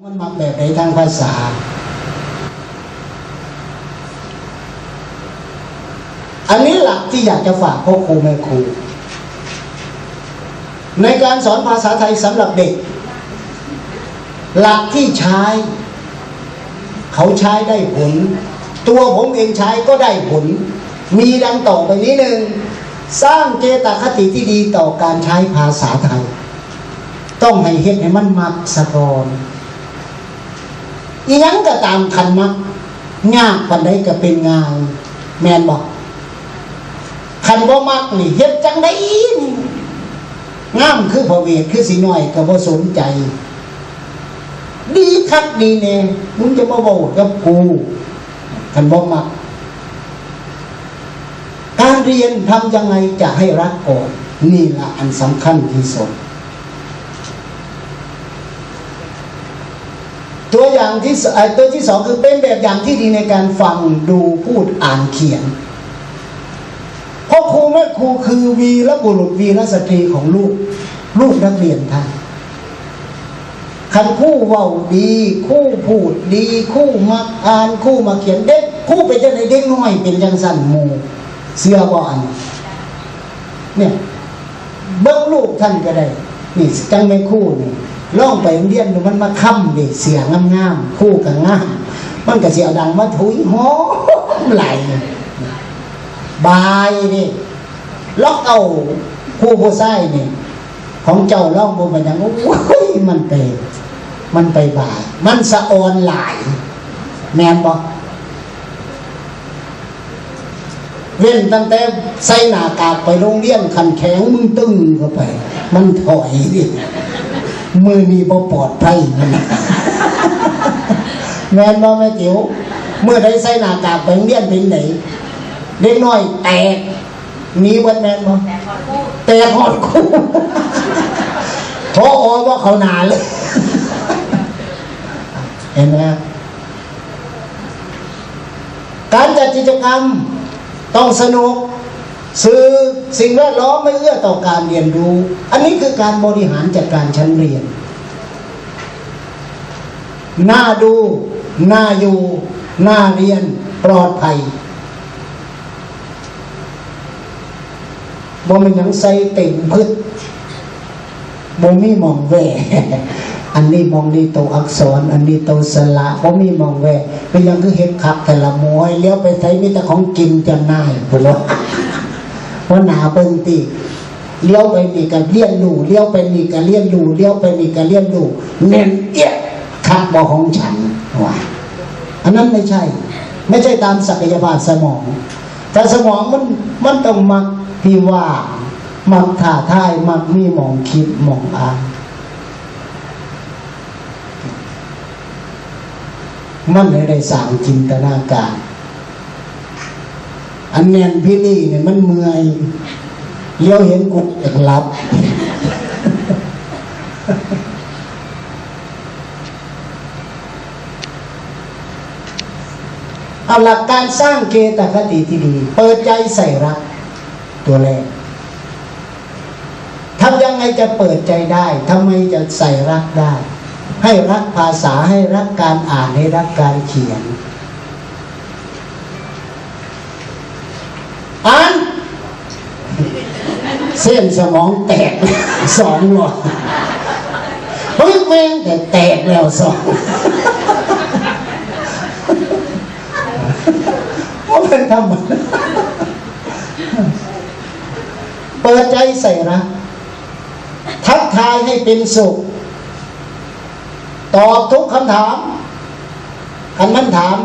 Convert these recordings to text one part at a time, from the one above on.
มันมาแบบไหนทางภาษา อันนี้หลักที่อยากจะฝากพ่อครูแม่ครู ในการสอนภาษาไทยสำหรับเด็ก หลักที่ใช้ เขาใช้ได้ผล ตัวผมเองใช้ก็ได้ผล มีดังต่อไปนี้หนึ่งสร้างเจตคติที่ดีต่อการใช้ภาษาไทย ต้องให้เฮ็ดให้มันมักสะกอน อียังก็ตามคันมักยากปันใดก็เป็นงานแมนบอกคันบ่มักนี่เฮ็ดจังไดนี่งามคือพระเวทคือสีน้อยก็บ่สนใจ ดีคักดีแน่มึงจะมาบอกกับกูคันบ่มัก การเรียนทำยังไงจะให้รักก่อนนี่ละอันสำคัญที่สุด ตัวอย่างที่ตัวที่สองคือเป็นแบบอย่างที่ดีในการฟังดูพูดอ่านเขียนพ่อครูแม่ครูคือวีรบุรุษวีรสตรีของลูก ลูกนักเรียนท่านคันคู่เว้าดี คู่พูดดี คู่มักอ่านคู่มาเขียนเด็กคู่เป็นจังไดเด็กน้อยเป็นจังสั่นหมูเสื้อบ่อันเนี่ยเบิ้งลูกท่านก็ได้นี่จังไม่คู่นี่ ล่องไปโรงเรียนมันมาค่ำดิเสียงงามๆคู่กับงามมันก็เสียดังมาถุยหอมไหลบายนี่ล็อกเอาคู่ผู้ชายนี่ของเจ้าล่องบนมันยังโอ้ยมันไปมันไปบาย มันสะออนหลาย แมนบอกเว้นตั้งแต่ใส่หน้ากากไปโรงเรียนขันแข็งมึงตึงเข้าไป มันถอยดิ มือมีบ่ปลอดภัยมันแม่นบ่แม่จิ๋วเมื่อได้ใส่หน้ากากไปโรงเรียนเป็นไหนเด็กน้อยแตกหนีวันแม่นบ่แตกหอดคู่พออว่าเขาหนาเลยเห็นไหมการจัดกิจกรรมต้องสนุก สื่อสิ่งแวดล้อมไม่เอื้อต่อการเรียนรู้ อันนี้คือการบริหารจัดการชั้นเรียน น่าดู น่าอยู่ น่าเรียน ปลอดภัยบ่มันหยังใส่เต็มพืชบ่มีมองแวอันนี้มองนี่ตัวอักษร อันนี้ตัวสระบ่มีมองแวเป็นยังคือเห็ดคักแต่ละมวยเลี้ยวไปไทยมีแต่ของกินจะน่ายพุ่น ว่าว่าหนาเบิ่งติเลี้ยวไปนี่ก็เลี้ยนดูเลี้ยวไปนี่ก็เลี้ยนดูเลี้ยวไปนี่ก็เลี้ยนดูเน้นเอียดคักบ่ของฉันว่าอันนั้นไม่ใช่ ไม่ใช่ตามศักยภาพสมอง แต่สมองมันมันต้องมักที่ว่ามักท่าทายมักมีมองคิดมองอ่านมันเลยได้สร้างจินตนาการ อันแนนพี่ลี่เนี่ยมันเมื่อยเลี้ยวเห็นกดอยากหลับ เอาหลักการสร้างเกตคติที่ดี เปิดใจใส่รัก ตัวแรกทำยังไงจะเปิดใจได้ทำไมจะใส่รักได้ ให้รักภาษาให้รักการอ่านให้รักการเขียน อ่าน เส้นสมองแตกสองหลอดเฮ้ยแม่งแต่แตกแล้วสองว่าเป็นธรรมดาเปิดใจใส่รักทักทายให้เป็นสุข ตอบทุกคำถามคันมันถาม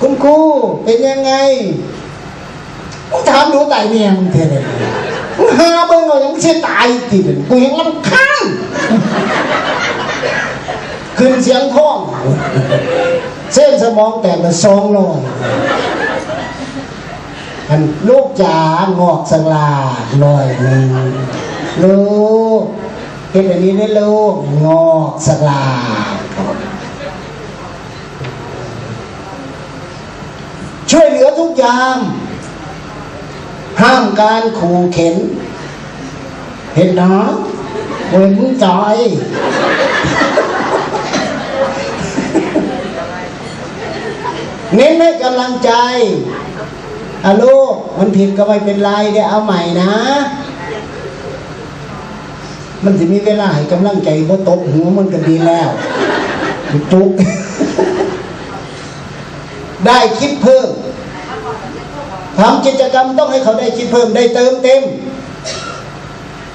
คุณครูเป็นยังไงมึงถามดูตายเมียมึงเท่เลยมึง หาเบิ่งเอายังเสียตายติดกูยังลำคาญขึ้นเสียงข้องเส้นสมองแตกมาสองลอยอันลูกจ๋างอกสลาลอยหนึ่งลูกเห็นอันนี้ได้ลูกงอกสลาช่วยเหลือทุกอย่าง ห้ามการขู่เข็น เห็นหนอเวรนใจเน้นให้กำลังใจอะลูกมันผิดก็ไปเป็นไรเดี๋ยวเอาใหม่นะ มันจะมีเวลาให้กำลังใจเพาตกหัวมันก็ดีแล้วจุกได้คิดเพิ่ม ทำกิจกรรมต้องให้เขาได้คิดเพิ่มได้เติมเต็ม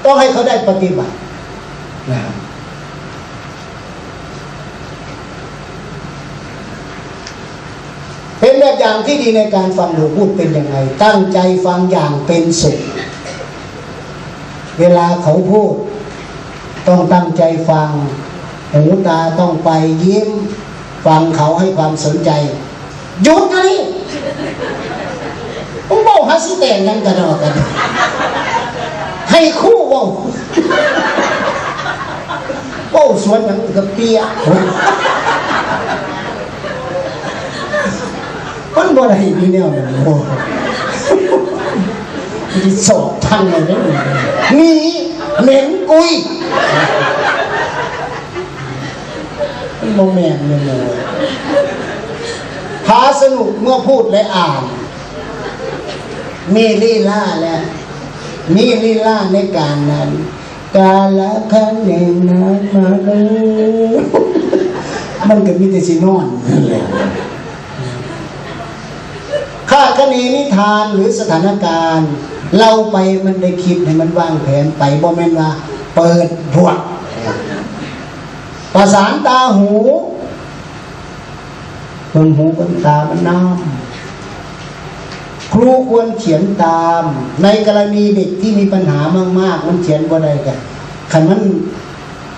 ต้องให้เขาได้ปฏิบัตินะเป็นแบบอย่างที่ดีในการฟังหนูพูดเป็นยังไง ตั้งใจฟังอย่างเป็นสุข เวลาเขาพูด ต้องตั้งใจฟังหูตาต้องไปยิ้ม ฟังเขาให้ความสนใจหยุดนะนี่ มบอกฮัสิแต่งกันกันหรอกกันให้คู่ว่าโอ้สวนหนังกับเปียมันบ่ได้มีแนวนั้นโอ้มีสอบทางไหนได้หมนี่เหม็นกุยมันโมแมนเลยเลยพาสนุกเมื่อพูดและอ่าน มีลีลาและมีลีลาในการนั้น กาละครั้งหนึ่งนานมาแล้วมันก็มีแต่สินอนนั่นแหละค่าคะเนนิทานหรือสถานการณ์ เราไปมันได้คิดให้มันวางแผนไปบ่แม่นว่า เปิดบวกประสานตาหูเบิ่งหูเบิ่งตามันน้ำ ครูควรเขียนตาม ในกรณีเด็กที่มีปัญหามาก ๆ มันเขียนบ่ได้กันคันมัน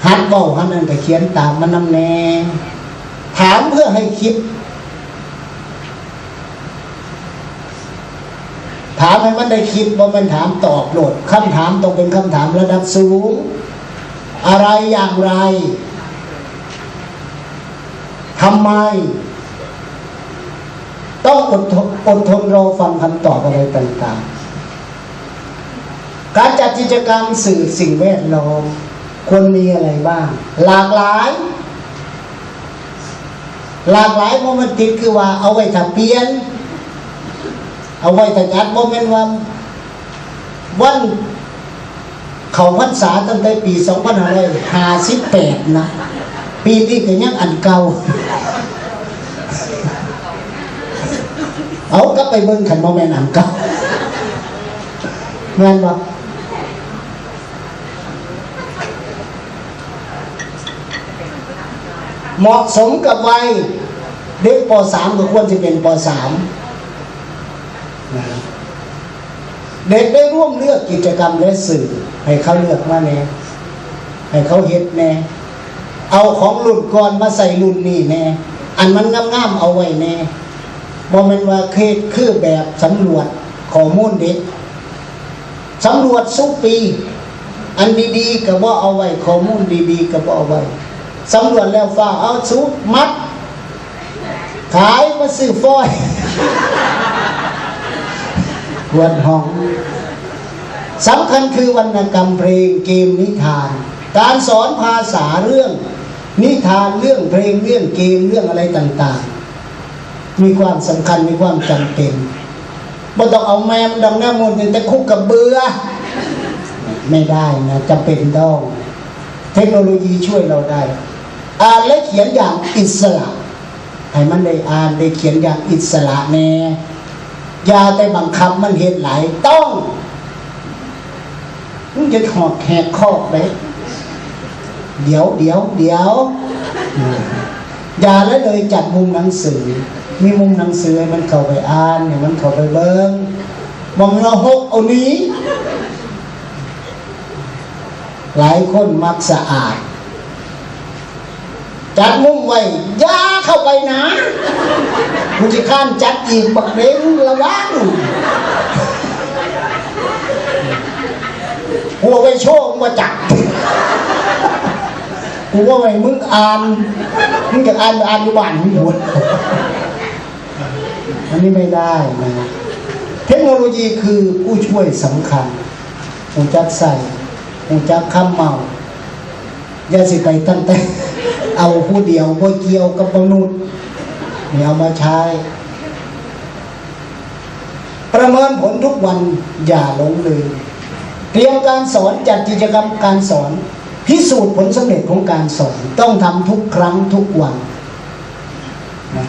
ฮัดเบาฮัดนั่นก็เขียนตามมันนำแน่ถามเพื่อให้คิด ถามให้มันได้คิดบ่แมันถามตอบโหลดคำถามต้องเป็นคำถามระดับสูง อะไรอย่างไรทำไม ต้องอดท อดทนรอฟังคำตอบอะไรต่างๆ การจัดกิจกรรมสื่อสิ่งแวดล้อมควรมีอะไรบ้าง หลากหลาย หลากหลายโมเมนติคือว่าเอาไว้ถ้าเปลี่ยน เอาไว้ถ้าจัดโมเมนต์ว่าวันเขาพรรษาตั้งแต่ปี 2558 นะ ปีนี้ก็ยังอันเก่า เอาก็ไปเบิ่งขันโมแมนอันเก่าแม่นบ่เหมาะสมกับวัยเด็กป .3 ก็ควรจะเป็นป .3 นะครับเด็กได้ร่วมเลือกกิจกรรมและสื่อ ให้เขาเลือกมาแน่ให้เขาเฮ็ดแน่เอาของรุ่นก่อนมาใส่รุ่นนี้แน่อันมันงามๆเอาไว้แน่ บ่แม่นว่าเคสคือแบบสำรวจข้อมูลเด็กสำรวจสุปี อันดีๆก็บ่เอาไว้ข้อมูลดีๆก็บ่เอาไว้สำรวจแล้วฟ้าเอาสุมัด ขายมาซื้อฟอยวันห้องสำคัญคือวรรณกรรมเพลงเกมนิทาน การสอนภาษาเรื่อง นิทานเรื่องเพลงเรื่องเกมเรื่องอะไรต่าง มีความสำคัญมีความจำเป็นบ่ต้องเอาแมมดังหน้ามนต์แต่คุกกับเบือ ไม่ได้นะจำเป็นต้อง เทคโนโลยีช่วยเราได้ อ่านและเขียนอย่างอิสระให้มันได้อ่านได้เขียนอย่างอิสระแน่ยาแต่บังคับมันเห็นหลายต้องมันจะหอกแหกคอกเลยเดี๋ยวเดี๋ยวเดี๋ยว อย่าแล้วเลยจัดมุมหนังสือ มีมุมหนังสือมันเข้าไปอ่านให้มันเข้าไปเบิ้งมองเราหกเอานี้ หลายคนมักสะอาด จัดมุมไว้ย่าเข้าไปนะคุณจะข้านจัดอีกบักเด้งระวังหัวไว้โชว์มาจัดกูว่าไงมึงอ่าน มึงจะอ่านอ่านอยู่บ้านมึงหัว อันนี้ไม่ได้นะ เทคโนโลยีคือผู้ช่วยสำคัญหูจักใส่หูจักคำเมาย่าสิไปตั้งแต่ เอาผู้เดียวบ่เกี่ยวกับมนุษย์นี่เอามาใช้ ประเมินผลทุกวันอย่าหลงลืมเตรียมการสอนจัดกิจกรรมการสอน พิสูจน์ผลสำเร็จของการสอน ต้องทำทุกครั้งทุกวันนะ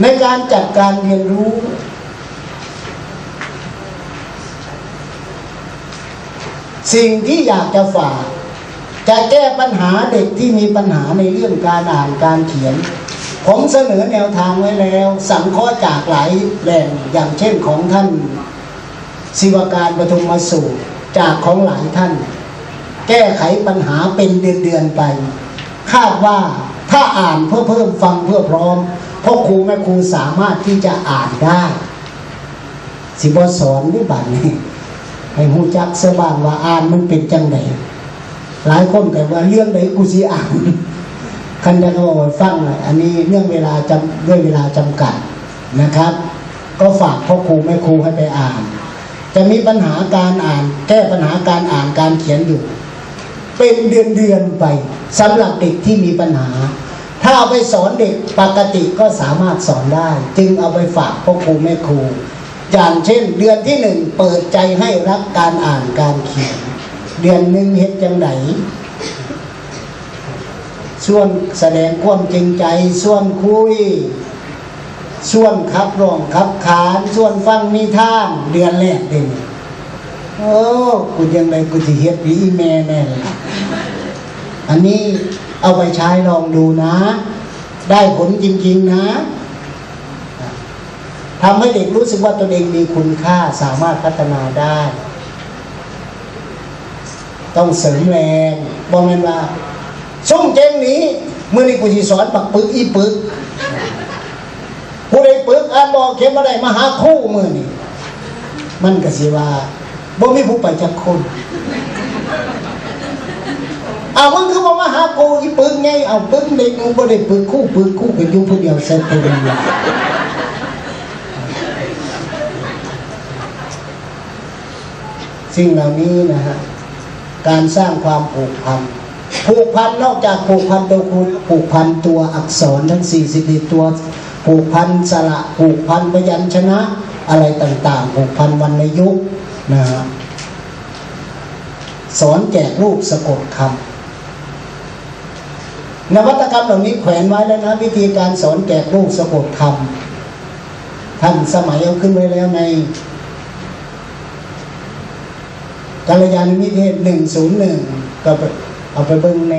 ในการจัดการเรียนรู้ สิ่งที่อยากจะฝาก จะแก้ปัญหาเด็กที่มีปัญหาในเรื่องการอ่านการเขียน ผมเสนอแนวทางไว้แล้ว สังเคราะห์จากหลายแหล่งอย่างเช่นของท่านศิวการปฐุมสูตรจากของหลายท่าน แก้ไขปัญหาเป็นเดือนๆไป คาดว่าถ้าอ่านเพื่อเพิ่มฟังเพื่อพร้อม พ่อครูแม่ครูสามารถที่จะอ่านได้ สิบสอนด้วยบัตรนี่ให้หูจักเสบ้างว่าอ่านมันเป็นจังไดหลายคนแต่ว่าเรื่องไหนกูสิอ่านคันจะเขาบอกว่าฟังหน่อยอันนี้เรื่องเวลาจำด้วยเวลาจำกัดนะครับ ก็ฝากพ่อครูแม่ครูให้ไปอ่าน จะมีปัญหาการอ่าน แก้ปัญหาการอ่านการเขียนอยู่ เป็นเดือนเดือนไปสำหรับเด็กที่มีปัญหา ถ้าเอาไปสอนเด็กปกติก็สามารถสอนได้ จึงเอาไปฝากพ่อครูแม่ครู อย่างเช่น เดือนที่หนึ่งเปิดใจให้รักการอ่านการเขียน เดือนหนึ่งเฮ็ดจังไหนส่วนแสดงความจริงใจ ส่วนคุย ส่วนขับร้องขับขาน ส่วนฟังนิทานเดือนแรกเด่นโอ้กูยังไงกูจะเฮ็ดดีแม่แน่เลยอันนี้ เอาไปใช้ลองดูนะ ได้ผลจริง ๆนะทำให้เด็กรู้สึกว่าตนเองมีคุณค่าสามารถพัฒนาได้ ต้องเสริมแรงบอกแม่นว่าส่งเจงนี้เมื่อนี้กูสิสอนปักปึกอีปึกผู้ใดปึกอ่านบอกเขียนมาได้มาหาคู่มือนี่มันก็สิว่าบ่มีผู้ไปจักคน เอามึงคือบ่มาหากูอีปึกไงเอาปึกเด็กมึงบ่ได้ปึกคู่ปึกคู่กันอยู่ผู้เดียวเสร็จไปเลยสิ่งเหล่านี้นะฮะการสร้างความผูกพันผูกพันนอกจากผูกพันตัวคุณผูกพันตัวอักษรทั้ง41ตัวผูกพันสระผูกพันพยัญชนะ อะไรต่างๆผูกพันวรรณยุกนะฮะสอนแจกรูปสะกดคำ นวัตกรรมเหล่านี้แขวนไว้แล้วนะ วิธีการสอนแก่ลูกสะกดคำท่านสมัยเอาขึ้นไว้แล้วในกัลยาณมิเทศหนึ่งศูนย์หนึ่งก็เอาไปเบิ้งใน